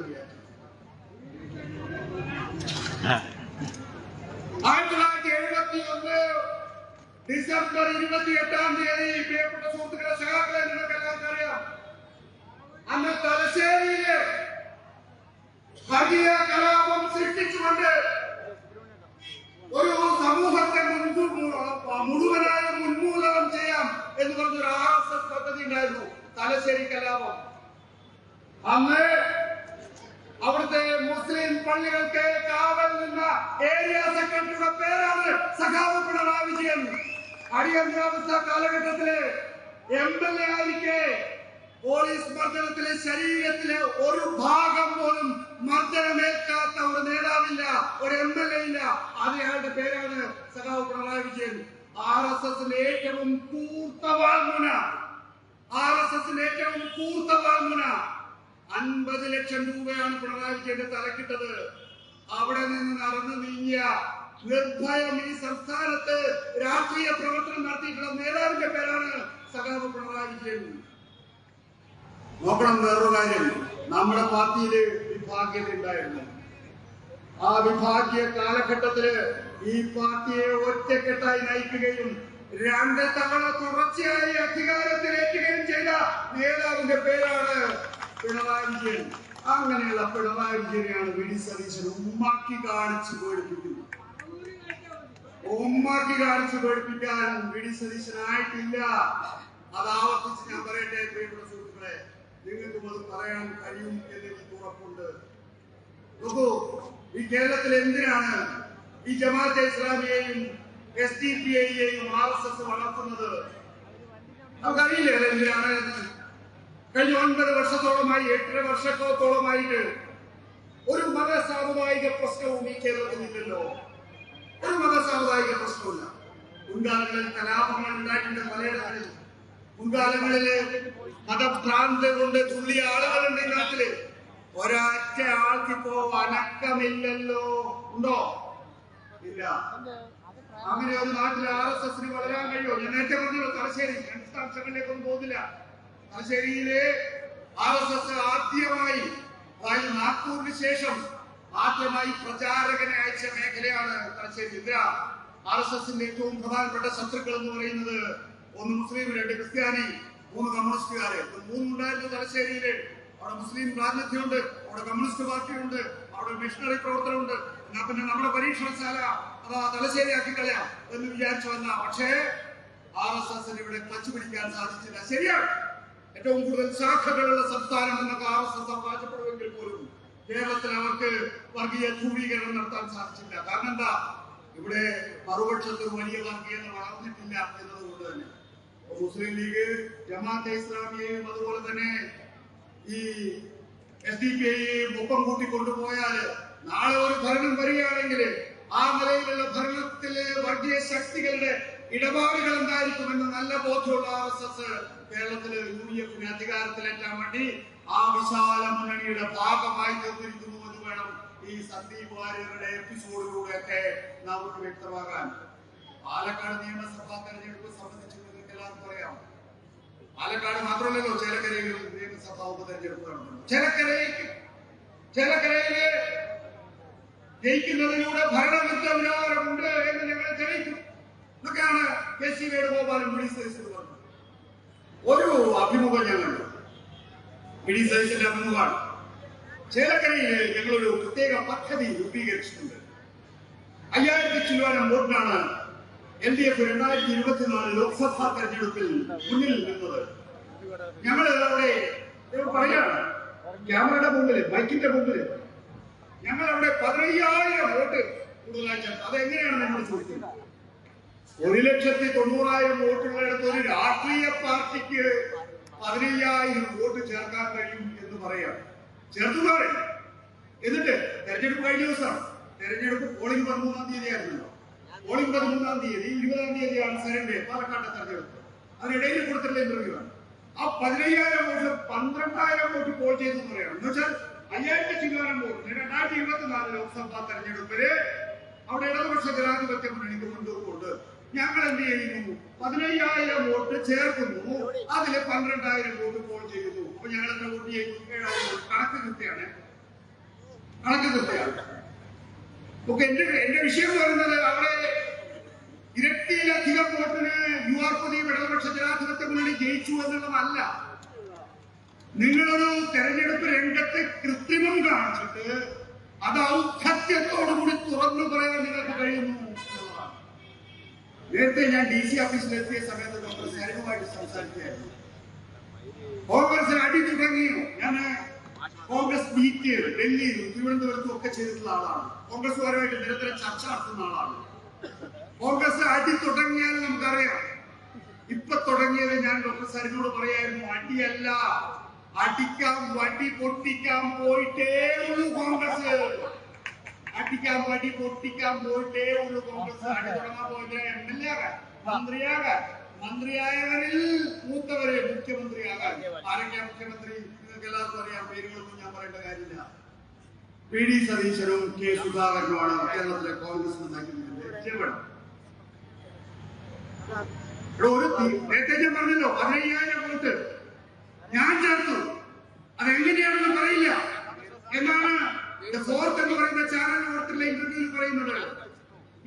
വിചാരിച്ചു ആയിരത്തി തൊള്ളായിരത്തി എഴുപത്തി ഒന്ന് ഡിസംബർ ഇരുപത്തി എട്ടാം തീയതി പ്രിയപ്പെട്ട സുഹൃത്തുക്കളെ സഹാക്കളെ നിങ്ങൾക്ക് എല്ലാവർക്കും അറിയാം. അന്ന് തലശ്ശേരിയിൽ വലിയ കലാപം സൃഷ്ടിച്ചുകൊണ്ട് തലശ്ശേരി കലാപം അന്ന് അവിടുത്തെ മുസ്ലിം പള്ളികൾക്ക് കാവൽ നിന്ന ഏരിയ സെക്രട്ടറിയുടെ പേരാണ് സഖാവ് പിണറായി വിജയൻ. അടിയന്തരാവസ്ഥ കാലഘട്ടത്തിൽ എം എൽ എ ആയിരിക്കെ. പോലീസ് മർദ്ദനത്തിലെ ശരീരത്തിലെ ഒരു ഭാഗം പോലും മർദ്ദനമേൽക്കാത്ത ഒരു നേതാവില്ല ഒരു എം എൽ എ ഇല്ല അതയാളുടെ പേരാണ് സഖാവ് പിണറായി വിജയൻ. ആർ എസ് എസിന്റെ ഏറ്റവും കൂർത്ത ആർ എസ് എസിന്റെ ഏറ്റവും കൂർത്ത വാങ്ങുന അൻപത് ലക്ഷം രൂപയാണ് പിണറായി വിജയന്റെ തലക്കിട്ടത്. അവിടെ നിന്ന് നടന്നു നീങ്ങിയ നിർഭയം ഈ സംസ്ഥാനത്ത് രാഷ്ട്രീയ പ്രവർത്തനം നടത്തിയിട്ടുള്ള നേതാവിന്റെ പേരാണ് സഖാവ് പിണറായി വിജയൻ. നോക്കണം വേറൊരു കാര്യം. നമ്മുടെ പാർട്ടിയിൽ വിഭാഗ്യത ഉണ്ടായിരുന്നു. ആ വിഭാഗീയ കാലഘട്ടത്തിൽ ഈ പാർട്ടിയെ ഒറ്റക്കെട്ടായി നയിക്കുകയും രണ്ട് തവണ തുടർച്ചയായി അധികാരത്തിലേറ്റുകയും ചെയ്ത നേതാവിന്റെ പേരാണ് പിണറായി വിജയൻ. അങ്ങനെയുള്ള പിണറായി വിജയനെയാണ് വി ഡി സതീശൻ ഉമ്മാക്കി കാണിച്ചു പേടിപ്പിക്കുന്നത്. ഉമ്മാക്കി കാണിച്ചു പേടിപ്പിക്കാൻ വി ഡി സതീശനായിട്ടില്ല. ഞാൻ പറയട്ടെ പ്രിയപ്പെട്ട സുഹൃത്തുക്കളെ നിങ്ങൾക്കും അത് പറയാൻ കഴിയും എന്ന് എനിക്ക് ഉറപ്പുണ്ട്. നോക്കൂ ഈ കേരളത്തിൽ എന്തിനാണ് ഈ ജമാഅത്തെ ഇസ്ലാമിയെയും എസ് ഡി പി ഐയെയും ആർ എസ് എസ് വളർത്തുന്നത് നമുക്കറിയില്ലേ കഴിഞ്ഞ ഒൻപത് വർഷത്തോളമായി എട്ടര വർഷത്തോളമായിട്ട് ഒരു മത സാമുദായിക പ്രശ്നവും ഈ കേരളത്തിൽ ഇല്ലല്ലോ ഒരു മത സാമുദായിക പ്രശ്നമില്ല മുൻകാലങ്ങളിൽ കലാപങ്ങൾ ഉണ്ടായിട്ടുണ്ട് പലയിടങ്ങളിൽ. മുൻകാലങ്ങളിൽ മതഭ്രാന്ത് കൊണ്ട് തുള്ളിയ ആളുകളുണ്ട് ഈ നാട്ടിൽ. ഒരൊറ്റ ആൾക്കിപ്പോ അനക്കമില്ലല്ലോ ഉണ്ടോ? ഇല്ല. അങ്ങനെ ഒരു നാട്ടിൽ ആർ എസ് എസിന് വളരാൻ കഴിയുമോ? ഞാൻ നേരത്തെ പറഞ്ഞു തലശ്ശേരി. രണ്ട് സ്ഥാംശങ്ങളിലേക്കൊന്നും പോകുന്നില്ല. തലശ്ശേരിയിലെ ആർ എസ് എസ് ആദ്യമായി അതായത് നാഗ്പൂരിന് ശേഷം ആദ്യമായി പ്രചാരകനെ അയച്ച മേഖലയാണ് തലശ്ശേരി. ഇന്ദിര ആർ എസ് എസിന്റെ ഏറ്റവും പ്രധാനപ്പെട്ട ശത്രുക്കൾ എന്ന് പറയുന്നത് ഒന്ന് മുസ്ലിം രണ്ട് ക്രിസ്ത്യാനി മൂന്ന് കമ്മ്യൂണിസ്റ്റുകാര്. മൂന്നുണ്ടായിരുന്നു തലശ്ശേരിയിൽ. അവിടെ മുസ്ലിം പ്രാതിനിധ്യമുണ്ട് അവിടെ കമ്മ്യൂണിസ്റ്റ് പാർട്ടിയുണ്ട് അവിടെ മിഷണറി പ്രവർത്തനമുണ്ട്. എന്നാ പിന്നെ നമ്മുടെ പരീക്ഷണശാല അതാ തലശ്ശേരിയാക്കി കളയാം എന്ന് വിചാരിച്ചു വന്ന പക്ഷേ ആർ എസ് എസിന് ഇവിടെ ക്ലച്ച് പിടിക്കാൻ സാധിച്ചില്ല. ശരിയാണ്. ഏറ്റവും കൂടുതൽ ശാഖകളുള്ള സംസ്ഥാനം എന്നൊക്കെ ആർ എസ് എസ് അവകാശപ്പെടുമെങ്കിൽ പോലും കേരളത്തിൽ അവർക്ക് വർഗീയ ധ്രുവീകരണം നടത്താൻ സാധിച്ചില്ല. കാരണം എന്താ? ഇവിടെ മറുപക്ഷത്തിൽ വലിയ വർഗീയത വളർന്നിട്ടില്ല എന്നതുകൊണ്ട് തന്നെ. മുസ്ലിം ലീഗ് ജമാഅത്തെ ഇസ്ലാമിയെയും അതുപോലെ തന്നെ ഈ എസ് ഡി പി ഐയെയും ഒപ്പം കൂട്ടിക്കൊണ്ടുപോയാൽ നാളെ ഒരു ഭരണം വരികയാണെങ്കിൽ ആ നിലയിലുള്ള ഭരണത്തിലെ വർഗീയ ശക്തികളുടെ ഇടപാടുകൾ എന്തായിരിക്കുമെന്ന് നല്ല ബോധ്യമുള്ള ആർ എസ് എസ് കേരളത്തിലെ യു ഡി എഫിന് അധികാരത്തിലെത്താൻ വേണ്ടി ആ വിശാല മുന്നണിയുടെ ഭാഗമായി തീർന്നിരിക്കുന്നു എന്ന് വേണം ഈ സന്ദീപ് വാര്യരുടെ എപ്പിസോഡിലൂടെയൊക്കെ നമുക്ക് വ്യക്തമാകാൻ. പാലക്കാട് നിയമസഭാ തെരഞ്ഞെടുപ്പ് സംബന്ധിച്ച് നിങ്ങൾക്ക് എല്ലാവർക്കും അറിയാം. പാലക്കാട് മാത്രമല്ലല്ലോ ചേലക്കരയിൽ നിയമസഭാ ഉപതെരഞ്ഞെടുപ്പ് നടത്തുന്നു ചിലക്കരയിലേക്ക് ചേലക്കരയിൽ ജയിക്കുന്നതിലൂടെ ഭരണവിരുദ്ധ വിചാരമുണ്ട് എന്ന് ഞങ്ങൾ തെളിയിക്കും ഇതൊക്കെയാണ് കെ സി വേണുഗോപാലും ഡി പറഞ്ഞത്. ഒരു അഭിമുഖം ഞങ്ങൾ വി സൈസിന്റെ സതീശന്റെ അഭിമുഖമാണ്. ചേലക്കരയിൽ ഞങ്ങളൊരു പ്രത്യേക പദ്ധതി രൂപീകരിച്ചിട്ടുണ്ട്. അയ്യായിരത്തി ചില്ലുവാനം വോട്ടിനാണ് എൽ ഡി എഫ് രണ്ടായിരത്തി ഇരുപത്തിനാല് ലോക്സഭാ തെരഞ്ഞെടുപ്പിൽ മുന്നിൽ നിന്നത്. ഞങ്ങൾ അവിടെ പറയാണ് ക്യാമറയുടെ മുമ്പിൽ ബൈക്കിന്റെ മുമ്പിൽ ഞങ്ങൾ അവിടെ പതിനയ്യായിരം വോട്ട് കൂടുതലായിട്ട് അതെങ്ങനെയാണ് നമ്മൾ ചോദിക്കുന്നത്? ഒരു ലക്ഷത്തി തൊണ്ണൂറായിരം വോട്ടുള്ളിടത്ത് ഒരു രാഷ്ട്രീയ പാർട്ടിക്ക് പതിനയ്യായിരം വോട്ട് ചേർക്കാൻ കഴിയും എന്ന് പറയാം. ചേർത്തു പറയും എന്നിട്ട് തെരഞ്ഞെടുപ്പ് കഴിഞ്ഞ ദിവസമാണ് തെരഞ്ഞെടുപ്പ് പോളിംഗ് പതിമൂന്നാം തീയതി ആയിരുന്നല്ലോ പോളിംഗ് പതിമൂന്നാം തീയതി ഇരുപതാം തീയതിയാണ് സരന്റെ പാലക്കാട്ടെ തെരഞ്ഞെടുപ്പ്. അതിനിടയിൽ കൊടുത്തിട്ടുള്ള ഇന്റർവ്യൂ ആണ്. ആ പതിനയ്യായിരം വോട്ട് പന്ത്രണ്ടായിരം വോട്ട് പോൾ ചെയ്തെന്ന് പറയാം. എന്ന് വെച്ചാൽ അയ്യായിരത്തി ചിങ്ങാരം വോട്ട് രണ്ടായിരത്തി ഇരുപത്തിനാല് ലോക്സഭാ തെരഞ്ഞെടുപ്പിൽ അവിടെ ഇടതുപക്ഷ ജനാധിപത്യ മുന്നണിക്ക് മുൻതൂക്കമുണ്ട്. ഞങ്ങൾ എന്ത് ചെയ്യുന്നു? പതിനയ്യായിരം വോട്ട് ചേർക്കുന്നു. അതിൽ പന്ത്രണ്ടായിരം വോട്ട് പോൾ ചെയ്യുന്നു. അപ്പൊ ഞങ്ങൾ എന്താ വോട്ട് ചെയ്യുന്നു? ഏഴായിരം കണക്ക് കൃത്യമാണ്. കണക്ക് കൃത്യമാണ്. ഓക്കെ എന്റെ എന്റെ വിഷയം എന്ന് പറയുന്നത് അവിടെ ഇരട്ടിയിലധികം വോട്ടിന് യു ആർ പ്രദീപ് ഇടതുപക്ഷ ജനാധിപത്യ മുന്നണി ജയിച്ചു എന്നുള്ളതല്ല. നിങ്ങളൊരു തെരഞ്ഞെടുപ്പ് രംഗത്തെ കൃത്രിമം കാണിച്ചിട്ട് അത് ഔദ്ധത്യത്തോടുകൂടി തുറന്നു പറയാൻ നിങ്ങൾക്ക് കഴിയുന്നു നേരത്തെ ഞാൻ ഡി സി ഓഫീസിലെത്തിയ സമയത്ത് ഡോക്ടർ സരിനുമായിട്ട് സംസാരിക്കുകയായിരുന്നു കോൺഗ്രസ് അടി തുടങ്ങിയോ? ഞാൻ കോൺഗ്രസ് മീറ്റ് ഡൽഹിയിൽ തിരുവനന്തപുരത്തും ഒക്കെ ചെയ്തിട്ടുള്ള ആളാണ്. കോൺഗ്രസുകാരുമായിട്ട് നിരന്തരം ചർച്ച നടത്തുന്ന ആളാണ്. കോൺഗ്രസ് അടി തുടങ്ങിയാൽ നമുക്കറിയാം. ഇപ്പൊ തുടങ്ങിയത് ഞാൻ ഡോക്ടർ സരിനോട് പറയായിരുന്നു അടിയല്ല. അടിക്കാൻ വടി പൊട്ടിക്കാൻ പോയിട്ടേ ഉള്ളൂ കോൺഗ്രസ്. അടിക്കാൻ വടി പൊട്ടിക്കാൻ പോയിട്ടേ ഉള്ളൂ കോൺഗ്രസ്. അടി തുടങ്ങാൻ എം എൽ എ മന്ത്രിയാകാൻ. മന്ത്രിയായവരിൽ മൂത്തവരെ മുഖ്യമന്ത്രിയാകാൻ. ആരൊക്കെയാ മുഖ്യമന്ത്രി? നിങ്ങൾക്ക് എല്ലാവർക്കും അറിയാം. പേരുകളൊന്നും ഞാൻ പറയേണ്ട കാര്യമില്ല. പി ഡി സതീശനും കെ സുധാകരനുമാണ് കേരളത്തിലെ കോൺഗ്രസ് ഒരു നേരത്തെ ഞാൻ പറഞ്ഞല്ലോ പതിനയ്യായിരം വോട്ട്. ഞാൻ ചേർത്തു. അതെങ്ങനെയാണെന്ന് പറയില്ല. എന്നാണ് ഫോർത്ത് എന്ന് പറയുന്ന ചാനൽ വോട്ടിലെ ഇന്റർവ്യൂവിൽ പറയുന്നത്.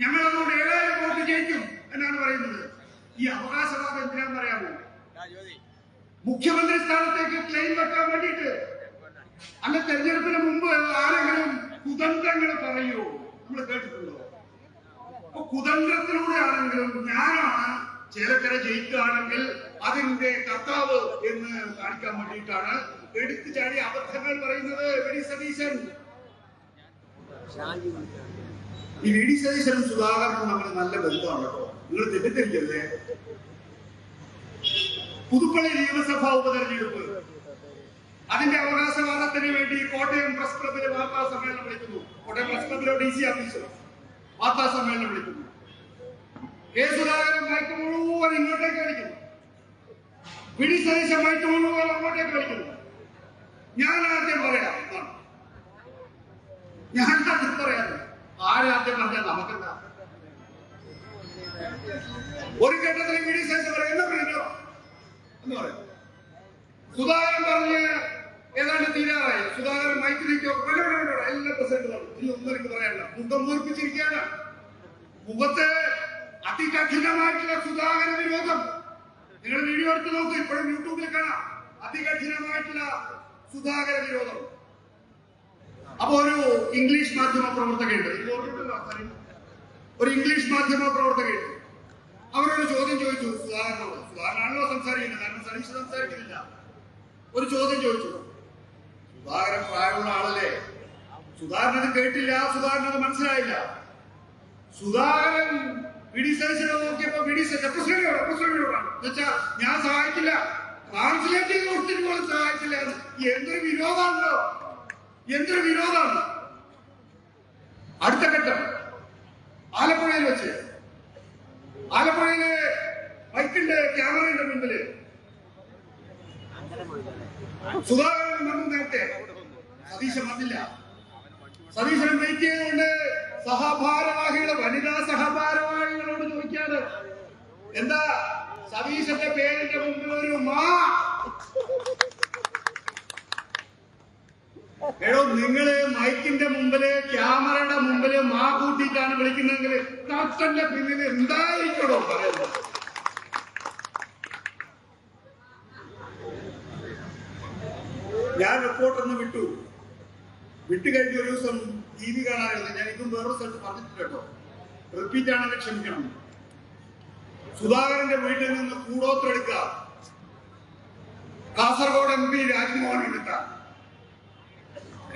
ഞങ്ങൾ അതുകൊണ്ട് ഏഴായിരം വോട്ട് ജയിക്കും എന്നാണ് പറയുന്നത്. ഈ അവകാശവാദം എന്തിനാന്ന് പറയാമോ? മുഖ്യമന്ത്രി സ്ഥാനത്തേക്ക് ക്ലെയിം വെക്കാൻ വേണ്ടിയിട്ട്. അല്ല തെരഞ്ഞെടുപ്പിന് മുമ്പ് ആരെങ്കിലും കുതന്ത്രങ്ങൾ പറയൂ? നമ്മൾ കേട്ടിട്ടുണ്ടോ? അപ്പൊ കുതന്ത്രത്തിലൂടെ ആണെങ്കിലും ഞാനാണ് ചേലക്കര ജയിക്കുകയാണെങ്കിൽ അതിന്റെ കർത്താവ് എന്ന് കാണിക്കാൻ വേണ്ടിയിട്ടാണ് എടുത്തു ചാടി അബദ്ധങ്ങൾ പറയുന്നത് ഈ വി സതീശനും സുധാകരനും തമ്മിൽ നല്ല ബന്ധമാണ് കേട്ടോ. നിങ്ങൾ തെറ്റിദ്ധരിക്കല്ലേ പുതുപ്പള്ളി നിയമസഭാ ഉപതെരഞ്ഞെടുപ്പ്. അതിന്റെ അവകാശവാദത്തിന് വേണ്ടി കോട്ടയം പ്രസ് ക്ലബിലെ വാർത്താ സമ്മേളനം വിളിക്കുന്നു. കോട്ടയം പ്രസ് ക്ലബിലോ ഡി സി ഓഫീസിൽ വാർത്താ സമ്മേളനം വിളിക്കുന്നു. കെ സുധാകരൻ മുഴുവൻ ഇങ്ങോട്ടേക്ക് കളിക്കുന്നു വിടി സതീശൻ മുഴുവൻ അങ്ങോട്ടേക്ക് കളിക്കുന്നു ഞാൻ ആദ്യം പറയാം ഞാൻ ആദ്യം പറയാം ആരാദ്യം പറഞ്ഞാൽ നമുക്കെന്താ ഒരു ഘട്ടത്തിൽ വിടി സതീശൻ പറയാം എന്നാ പറയുന്നു എന്ന് പറയാം സുധാകരൻ പറഞ്ഞ് ഏതാണ്ട് തീരാറായി സുധാകരൻ മൈക്കിലേക്കോ എല്ലാ പ്രസിഡന്റുകളും ഇനി ഒന്നും എനിക്ക് പറയാനില്ല മുഖം മൂർപ്പിച്ചിരിക്കുകയാണ് മുഖത്ത് അതികഠിനമായിട്ടുള്ള സുധാകര വിരോധം നിങ്ങൾ വീഡിയോ എടുത്ത് നോക്കൂ. ഇപ്പോഴും യൂട്യൂബിൽ കാണാം. അതികഠിനമായിട്ടുള്ള സുധാകര വിരോധം. അപ്പൊ ഒരു ഇംഗ്ലീഷ് മാധ്യമ പ്രവർത്തകയുണ്ട് ഒരു ഇംഗ്ലീഷ് മാധ്യമ പ്രവർത്തകയുണ്ട് അവരോട് ചോദ്യം ചോദിച്ചു സുധാകരനോട്? സുധാകരനാണല്ലോ സംസാരിക്കുന്നത്. കാരണം സതീഷ് സംസാരിക്കുന്നില്ല. ഒരു ചോദ്യം ചോദിച്ചു. സുധാകരൻ പ്രായമുള്ള ആളല്ലേ? സുധാകരൻ അത് കേട്ടില്ല. സുധാകരൻ അത് മനസ്സിലായില്ല. സുധാകരൻ വിഡി സതീശനെ നോക്കിയപ്പോ വിഡി പ്രസിഡന്റോട് പ്രസിഡന്റോടാണ് എന്നുവെച്ചാ ഞാൻ സഹായിക്കില്ല. ട്രാൻസ്ലേറ്റ് ചെയ്ത് കൊടുത്തിട്ട് പോലും സഹായിക്കില്ല. എന്തൊരു വിരോധാണല്ലോ എന്തൊരു വിരോധാണ് അടുത്ത ഘട്ടം. ആലപ്പുഴയിൽ വെച്ച്. ആലപ്പുഴയിലെ ബൈക്കിന്റെ ക്യാമറയുടെ മുമ്പിൽ സുധാകരൻ വന്നു നേരത്തെ. സതീശൻ വന്നില്ല. സതീശൻ വെയിറ്റ് ചെയ്തുകൊണ്ട് സഹഭാരവാഹികളെ വനിതാ സഹഭാരവാഹികളോട് ചോദിക്കാറ് എന്താ സതീശന്റെ പേരിന്റെ മുമ്പിൽ ഒരു മാ? എടോ നിങ്ങൾ മൈക്കിന്റെ മുമ്പിൽ ക്യാമറയുടെ മുമ്പിൽ മാ കൂട്ടിയിട്ടാണ് വിളിക്കുന്നതെങ്കിൽ കട്ടന്റെ പിന്നിൽ എന്തായിരിക്കണോ പറയുന്നത്? ഞാൻ റിപ്പോർട്ടൊന്ന് വിട്ടു വിട്ടു. കഴിഞ്ഞ ഒരു ദിവസം ടി വി കാണാനില്ല ഞാൻ ഇതും വേറൊരു സ്ഥലത്ത് പറഞ്ഞിട്ടില്ല കേട്ടോ. റിപ്പീറ്റ് ആണെങ്കിൽ ക്ഷമിക്കണം. സുധാകരന്റെ വീട്ടിൽ നിന്ന് കൂടോത്രം എടുക്കുക കാസർഗോഡ് എം പി രാജ്മോഹൻ ഉണ്ണിത്ത.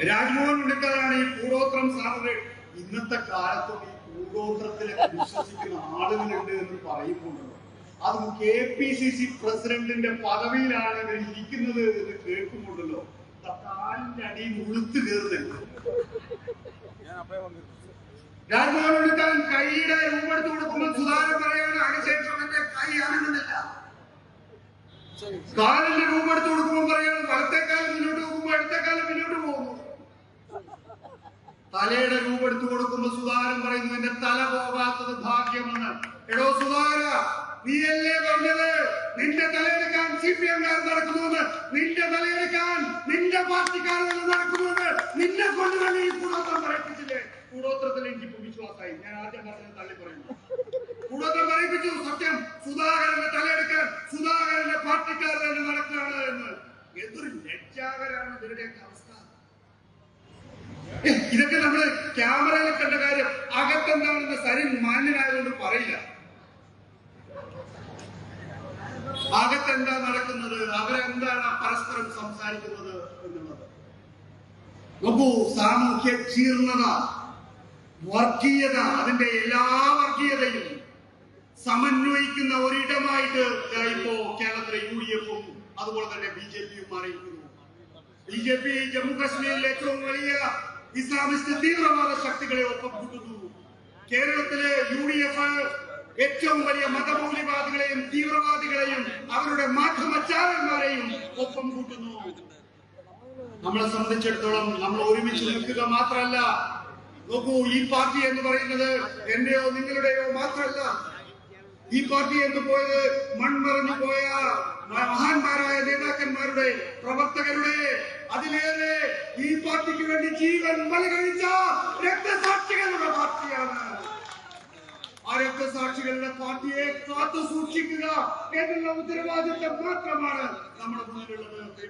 രാജ്മോഹൻ ഉണ്ണിത്താനാണ് ഈ കൂടോത്രം സാറിന് ഇന്നത്തെ കാലത്തും ഈ കൂടോത്രത്തിലെ വിശ്വസിക്കുന്ന ആളുകളുണ്ട് എന്ന് പറയുന്നുണ്ടല്ലോ അത് കെ പി സി സി പ്രസിഡന്റിന്റെ പദവിയിലാണ് ഇവർ ഇരിക്കുന്നത് എന്ന് കേൾക്കുന്നുണ്ടല്ലോ കാലിന്റെ അടിയിൽ ഉളുത്ത് കയറുന്നുണ്ട് രാജ്മോഹൻ ഉണ്ണിത്താൻ കൈയുടെ രൂപെടുത്ത് കൊടുക്കുമ്പോൾ സുധാരൻ പറയാണ് അതിനുശേഷം എന്റെ കൈ അനങ്ങുന്നില്ല കാലിന്റെ രൂപെടുത്ത് കൊടുക്കുമ്പോൾ പറയാണ് വലത്തേക്കാലം മുന്നോട്ട് പോകുമ്പോൾ ഇടത്തേക്കാലം മുന്നോട്ട് പോകുന്നു തലയുടെ രൂപെടുത്ത് കൊടുക്കുമ്പോൾ സുധാരൻ പറയുന്നു എന്റെ തല പോകാത്തത് ഭാഗ്യമെന്ന് എടോ സുധാകര നീയല്ലേ പറഞ്ഞത്? നിന്റെ തലയെടുക്കാൻ സി പി എംകാർ നടക്കുന്നുവെന്ന് നിന്റെ തലയെടുക്കാൻ നിന്റെ പാർട്ടിക്കാർ തന്നെ നടക്കുന്നുവെന്ന് നിന്നെ കൊണ്ട് തന്നെ ഈ കൂടോത്രം പറയിപ്പിച്ചില്ലേ? കൂടോത്രത്തിൽ എനിക്ക് ഇപ്പൊ വിശ്വാസമായി ഞാൻ ആദ്യം പറഞ്ഞത് തള്ളി പറയുന്നു. കൂടോത്രം പറയിപ്പിച്ചു. സത്യം സുധാകരന്റെ തലയെടുക്കാൻ സുധാകരന്റെ പാർട്ടിക്കാർ തന്നെ നടക്കുകയാണ് എന്ന്. എന്തൊരു ലജ്ജാകരാണ് ഇവരുടെയൊക്കെ അവസ്ഥ. ഇതൊക്കെ നമ്മൾ ക്യാമറയിൽ കണ്ട കാര്യം അകത്തെന്താണെന്ന് സരിൻ മാന്യനായതുകൊണ്ട് പറയില്ല. അകത്തെന്താ നടക്കുന്നത്? അവരെന്താണ് പരസ്പരം സംസാരിക്കുന്നത് എന്നുള്ളത്? നോക്കൂ സാമൂഹ്യ ജീർണത വർഗീയത അതിന്റെ എല്ലാ വർഗീയതയും സമന്വയിക്കുന്ന ഒരിടമായിട്ട് ഇപ്പോ കേരളത്തിലെ യു ഡി എഫും അതുപോലെ തന്നെ ബി ജെ പിയും മാറിയിരിക്കുന്നു. ബി ജെ പി ജമ്മു കാശ്മീരിലെ ഏറ്റവും വലിയ ഇസ്ലാമിസ്റ്റ് തീവ്രവാദ ശക്തികളെ ഒപ്പം കൂട്ടുന്നു. കേരളത്തിലെ യു ഡി എഫ് ഏറ്റവും വലിയ മതമൗലികവാദികളെയും തീവ്രവാദികളെയും അവരുടെ മാധ്യമചാരന്മാരെയും ഒപ്പം കൂട്ടുന്നു. നമ്മളെ സംബന്ധിച്ചിടത്തോളം നമ്മൾ ഒരുമിച്ച് നിൽക്കുക മാത്രമല്ല. നോക്കൂ ഈ പാർട്ടി എന്ന് പറയുന്നത് എന്റെയോ നിങ്ങളുടെയോ മാത്രമല്ല. ഈ പാർട്ടി എന്ന് പോയത് മൺമറഞ്ഞു പോയ മഹാന്മാരായ നേതാക്കന്മാരുടെ പ്രവർത്തകരുടെ. അതിലേറെ ഈ പാർട്ടിക്ക് വേണ്ടി ജീവൻ മലകഴിച്ച കഴിച്ച രക്തസാക്ഷികളുടെ പാർട്ടിയാണ്. ആ രക്തസാക്ഷികളുടെ പാർട്ടിയെ കാത്തു സൂക്ഷിക്കുക എന്നുള്ള ഉത്തരവാദിത്വം മാത്രമാണ് നമ്മുടെ മുന്നിലുള്ളത്.